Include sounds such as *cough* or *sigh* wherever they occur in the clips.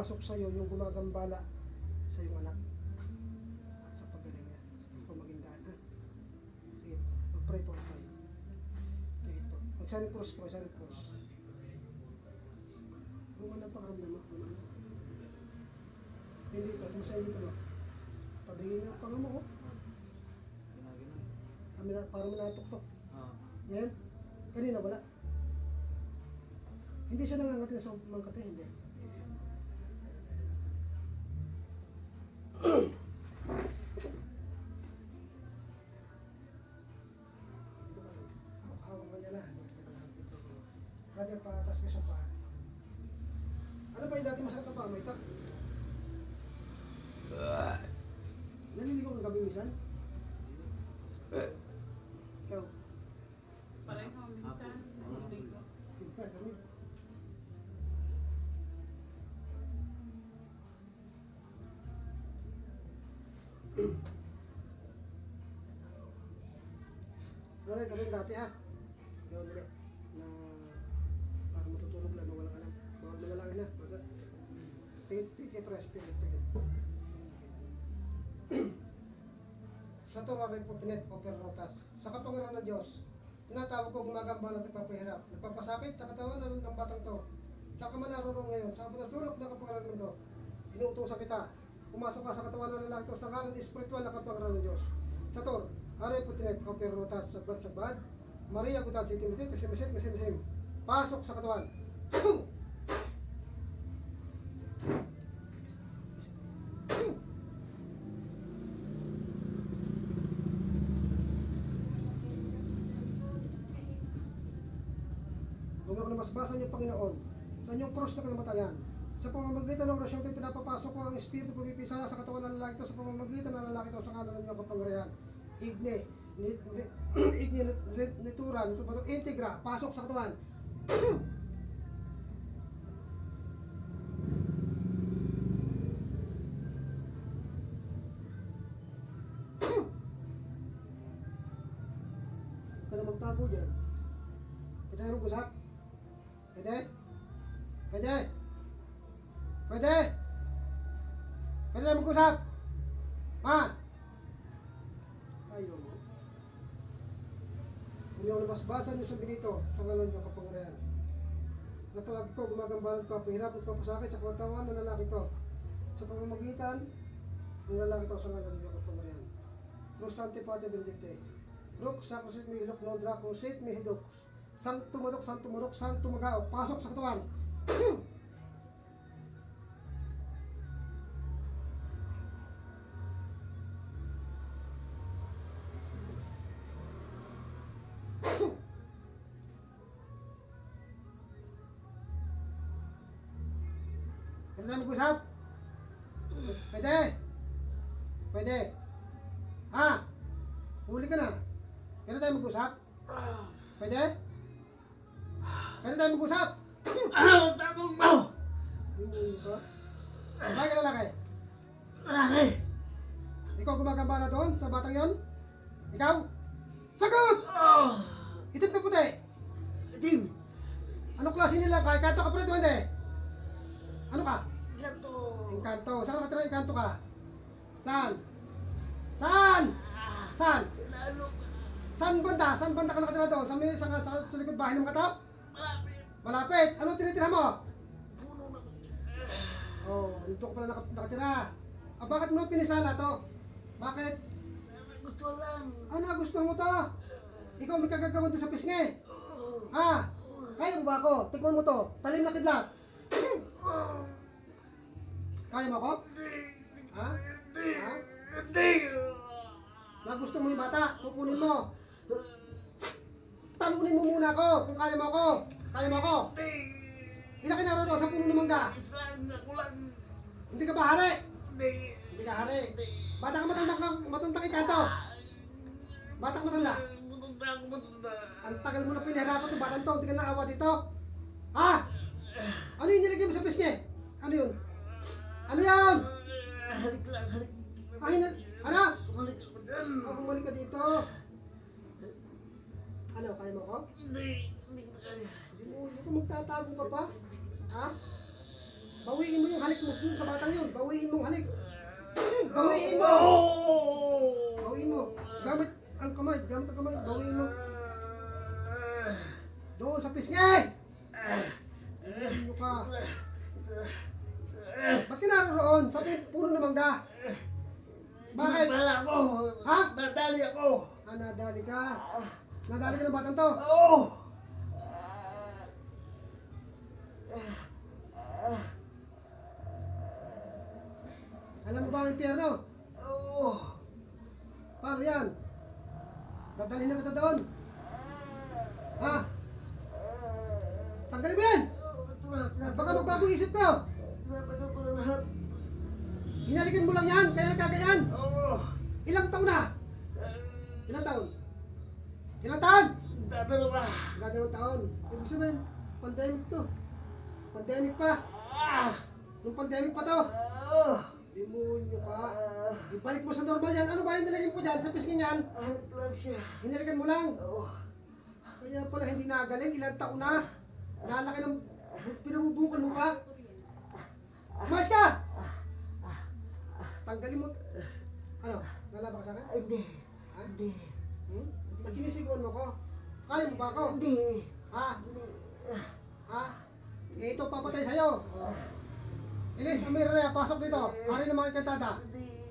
pumasok sa iyo yung gumagambala sa iyong anak. At sa pagdating niya. Ito maging daan, ha? Sige, mag-pray po. Pray. Sige po. Mag-sign cross po, sign cross. Kung ano pakaramdam mo, kung ano. Hindi ito, kung sa'yo dito mo. Pabigin nga ang panga mo, oh. Kami na, parang natuktok. Ah. Yan. Kanina wala. Hindi siya nangangati sa mangkate, hindi. Brother, patas ka sa paa. Ano ba yung dati masakit ang paa? May tak? Naliligo kang gabi minsan? Ikaw? Pareho minsan. naliligo. Ikaw, kami. Dali, gawin dati ha. 23 Pilipin. sa tumawid po tinet o pernotas. Sa kapangyarihan ng Diyos, tinatawag ko gumagambal at nagpapahirap, nagpapasakit sa katawan ng, batang to. Sa ka man narunong ngayon, sa abot sulok ng kapangyarihan ng mundo, inuutosan kita, pumasok ka sa katawan ng lalaki to sa ngalan espiritual ng kapangyarihan ng Diyos. Sa tor, aray po tinet o pernotas, sabat sabat, Maria gutan si Timothy, tasimisip, misimisip, pasok sa katawan. *clears throat* Huwag ako na masbasa niyo, Panginoon, sa inyong cross na kalamatayan. Sa pamamagitan ng orasyon ito, pinapapasok ko ang Espiritu pumipisala sa katawan ng lalaki ito, sa pamamagitan ng lalaki ito, sa ngalan ng inyong kapangyarihan. Igne, *clears throat* igne, nit- nituran, integra, pasok sa katawan. Ka na magtago dyan. Pwede tayo mag-usap? Pwede? Pwede? Pwede? Pwede tayo mag-usap? Ma? Ayaw mo. Kung yung nabasbasan niyo sa binito, sa ngalon niyo kapangyarihan. Natawag ko, gumagambalan pa, pahirap at papasakit sa katawan ng lalaki to. Sa pamamagitan ng lalaki to sa ngalon niyo kapangyarihan. Cruz Sante Pate Benedicte. Ruk, sa kusit mi hilok, nondra, kusit mi hidok. Sang tumadok, sang tumurok, sang tumagao. Pasok sa katawan. Pwede tayo mag-usap? Pwede? Pwede? Tayo mag-usap? Ah! Tapos mo! Ka lalaki? Laki! Ikaw gumagambala doon sa batang yon? Ikaw? Sagot! Oh! Itim na puti! Itim! Anong klase nila? Kaya kanto ka pa rin hindi? Ano ka? Ganto! Engkanto. Saan ka natira engkanto ka? Saan? Saan? Saan? Sinalo ka! Saan banda? Saan banda ka nakatira doon? Sa, sa, sa, sa likod bahay ng mga tao? Malapit! Malapit. Ano tinitira mo? Oh, dito ka pala nak- nakatira. Ah, bakit mo pinisala to? Bakit? Gusto lang! Ano gusto mo to? Ikaw may kagagawa doon sa pisngi. Ha? Kaya mo ba ako? Tikman mo to. Talim na kidlat. Kaya mo ako? Ha? Ha? Hindi! Na gusto mo yung bata? Kukunin mo. Talunin mo muna ako kung kaya mo ako. Kaya mo ako. Hindi! Ilan ka naroon sa puno ng mangga? Hindi ka ba hari? Hindi! Ka hari. Bata ka matanda ka, matanda kay kanto. Bata ka matanda. Ang tagal mo na pinahirapan itong batang to, hindi ka naawa dito. Ha? Ano yung nilagay mo sa pisngi? Ano yun? Ano yun? Ay, na, ano? Ako. Oh, bumalik ka dito. Ano, kaya mo ko? Hindi, hindi ko magtatago ka pa. Ha? Bawiin mo yung halik mo dun sa batang yun. Bawiin mo yung halik. *clears throat* Bawiin mo! Bawiin mo. Gamit ang kamay. Gamit ang kamay. Bawiin mo. Doon sa pisngi! Ano ka? Ba't ka naroon? Sabi, puro na mangga. Bakit? Pala ako. Ha? Nadali ako. Ah, nadali ka. Nadali ka ng batang to. Oo. Alam impyerno? Oo. Paano yan? Dadalhin na kita doon. Ha? Tanggalin mo yan! Baka magbago isip ko. Hinalikan mo lang yan, kaya nagkagayan. Ilang taon na? Ilang taon? Ilang taon? Dadalawa. Gagawang taon. Ibig sabihin, pandemic to. Pandemic pa. Ah. Nung pandemic pa to. Ah. Demonyo ka. Ibalik mo sa normal yan. Ano ba yung nilagay mo dyan sa pisngi yan? Halik lang siya. Hinalikan mo lang. Oo. Kaya pala hindi nagaling. Ilang taon na. Lalaki ng pinabubukan mo pa. Umayos ka! Tanggalin mo. Ano? Nalaban ka sa akin? Hindi. Ha? Hindi. Hmm? Ba't sinisiguan mo ko? Kaya mo ba ako? Hindi. Ha? Ha? Eh, ito papatay sa'yo. Ilis, Amirrea, pasok dito. Hari ng mga kantada.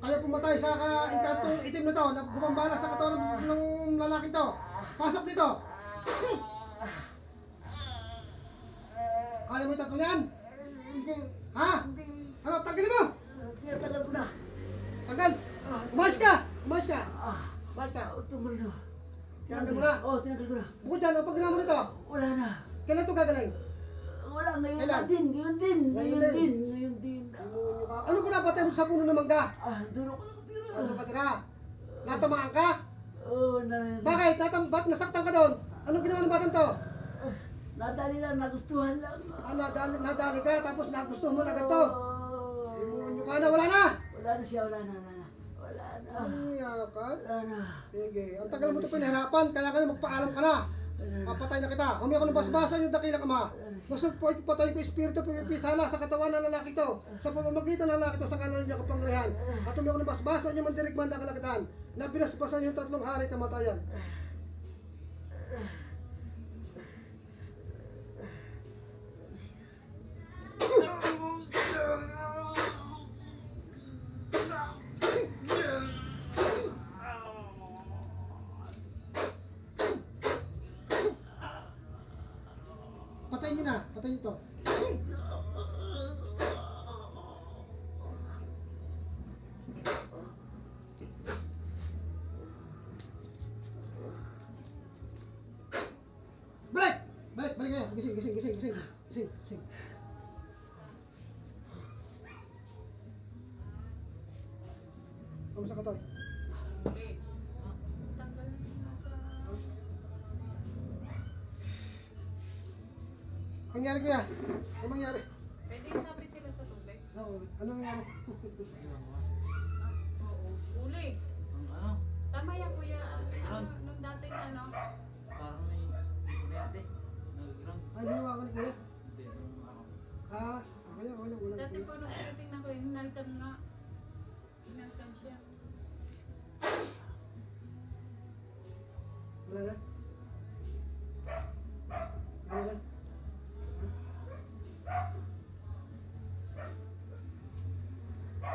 Kayo pumatay sa ka ikatong itim na to na gumambala sa katawan ng, ng lalaki to. Pasok dito. Kaya mo itatong yan? Hindi. Ha? Hindi. Ano, tanggalin mo! Tinatala ko na. Tanggal! Umayos ka! Umayos ka! Ah. Umayos ka! Tumal na. Tinanggal mo na! Oo, tinanggal ko na. Bukod dyan, ang mo nito, Wala na. kailan ito gagaling? Wala, ngayon Kailan? na din. Ngayon din. Ngayon Ngayon din. din. Ngayon din. Demonyo ka. Ano pinapatay mo sa puno ng mangga? Ah, doon ako nakatira. Ano ka tira? Natamaan ka? Oo, na. Bakit? Natam, ba't nasaktan ka doon? Anong ginawa ng batang to? Nadali lang, nagustuhan lang. Ah, nadali, nadali ka, tapos nagustuhan mo na agad to. Oo. Demonyo ka na, wala na! Wala na siya, wala na, wala na. Wala na. Ang ka? Wala na. Sige, ang tagal mo ito pinahirapan, kaya kaya magpaalam ka na. Wala na. Papatay na kita. Humiyak ko ng basbasan yung dakilang ama. Gusto po ipatay ko espiritu pipisala sa katawan ng lalaki to. Sa pamamagitan ng lalaki to sa kanan niya kapangyarihan. At humiyak ko ng basbasan yung mandirigman ng kalakitan. Na binasbasan yung tatlong hari kamatayan. Na. Patayin niyo to. Balik! Balik! Balik kayo. Gising, gising, gising, gising. Gising, gising. Kamusta ka to? Nangyari kuya? Ano nangyari? Pwede sabi sila sa tubig? Oo, ano nangyari? *laughs* Oo. Uli. Ang ano, Tama yan kuya. Ano, nung dating ano, parang may kuryente. Nag-ground. Ay, ko ni kuya. Hindi, nung ako. Ah, okay lang, wala dati kuya. po nung tinitingnan ko, hinalkan nga. Hinalkan siya. Wala na?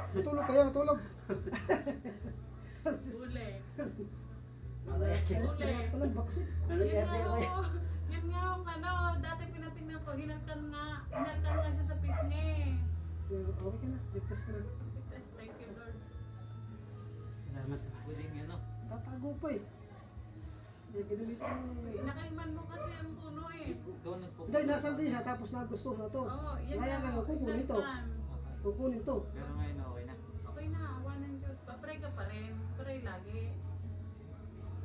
Natulog kayo, natulog. Uli. Wala Uli. Walang baksit. Ano Yun yan nga, sa'yo? oo. Yun nga yung ano, dati pinatingnan ko, hinalkan nga. Hinalkan nga siya sa pisngi. Okay ka na, ligtas ka na. Yes, thank you Lord. Salamat. Pwedeng ano. Tatago pa eh. Ginamitan mo. Nakaiman mo kasi ang puno eh. Hindi, nasan din siya, tapos nagustuhan na to. Oo, yan Kaya nga, kukunin to. Kukunin to. Pero ngayon lagi.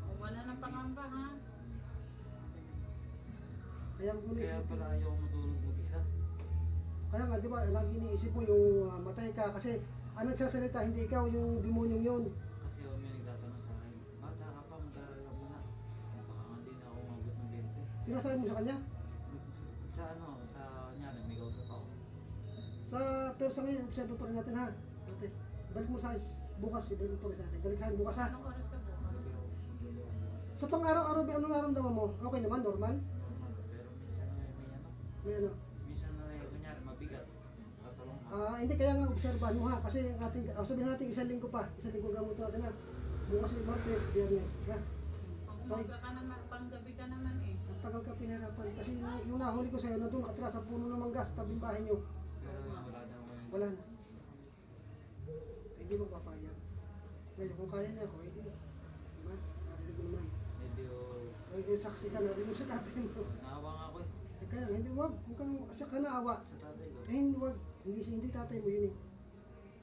O, wala nang pangamba ha. Kaya mo Kaya isipin. pala ayaw ko matulog mag-isa. Kaya nga, di ba, lagi iniisip mo yung ah, matay ka kasi ang nagsasalita, hindi ikaw yung demonyong yun. Kasi oh, may nagtatanong sa akin. Bata ka pa, mag-aalala mo na. Baka nga di na ako umabot ng 20. Sinasabi mo sa kanya? Sa ano, sa kanya, may kausap ako. Sa, pero sa ngayon, observe pa rin natin ha. Ate, balik mo sa akin bukas, ibalik mo sa akin. Balik sa akin bukas ha. Anong oras ka bukas? Sa pang-araw-araw, ano naramdaman mo? Okay naman, normal? Pero minsan na may ano, May ano? minsan na may kunyari mabigat. Tatalong na. Ah, hindi kaya nga obserbahan mo ha kasi ang ating oh, sabihin natin isang linggo pa, isang linggo gamot natin ha. Bukas ay Martes, Biyernes, ha. Pag umaga ka naman, panggabi ka naman eh. Ang tagal ka pinahirapan kasi yung, yung nahuli ko sa'yo, nandun nakatira sa puno ng manggas, tabing bahay nyo. Pero wala na Wala na. Hindi mo Ngayon kung kaya niya ako, hindi. Diba? Narinig mo naman. medyo Ay, eh, saksi ka, narinig mo sa tatay mo. naawa nga ako eh. Eh, kaya hindi, wag. Kung kang asa ka naawa, Sa tatay ko. eh, hindi, wag. Hindi, hindi tatay mo yun eh.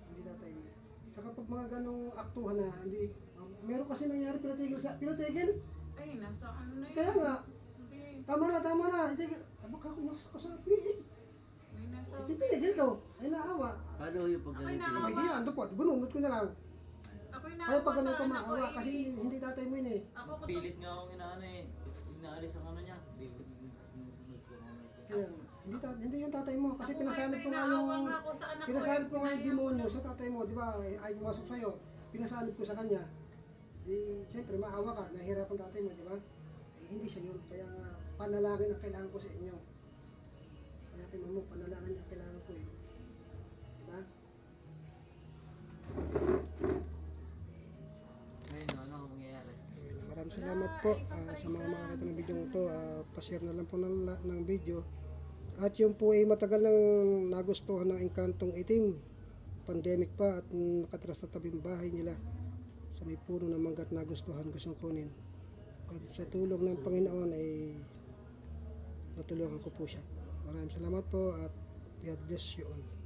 Hindi tatay mo. Saka pag mga ganong aktuhan na, hindi, meron kasi nangyari pinatigil sa, pinatigil. Ay, nasa ano na yun. Kaya nga, Hindi, tama na, tama na. Hindi, aba ka kung nasa kasabi eh. Hindi pinigil ko. Ay naawa. Paano yung pag Ako'y ganito? naawa. Ay di, ando po. Gununod ko na lang. Ako'y Kaya pag ko maawa, eh. kasi hindi, hindi tatay mo yun eh. Ako ko Pilit nga akong inaano eh. Inaalis ang ano niya. Sinusunod ko ano. Kaya, hindi, ta- hindi yung tatay mo. Kasi Ako pinasanib ko nga yung... ako Pinasanib eh, ko nga yung demonyo sa tatay mo, di ba? Ay, ay pumasok sa'yo. Pinasanib ko sa kanya. Di, siyempre, maawa ka. Nahihirapan tatay mo, di ba? Eh, hindi siya yun. Kaya panalangin ang kailangan ko sa inyo. Kaya kay mo, panalangin ang kailangan ko eh. Maraming salamat po ah, sa mga makakita ng video ito. Uh, pa-share na lang po ng, ng video. At yung po ay matagal nang nagustuhan ng engkantong itim. Pandemic pa at nakatira sa tabing bahay nila. Sa may puno ng manggat nagustuhan gustong kunin. At sa tulong ng Panginoon ay natulungan ko po siya. Maraming salamat po at God bless you all.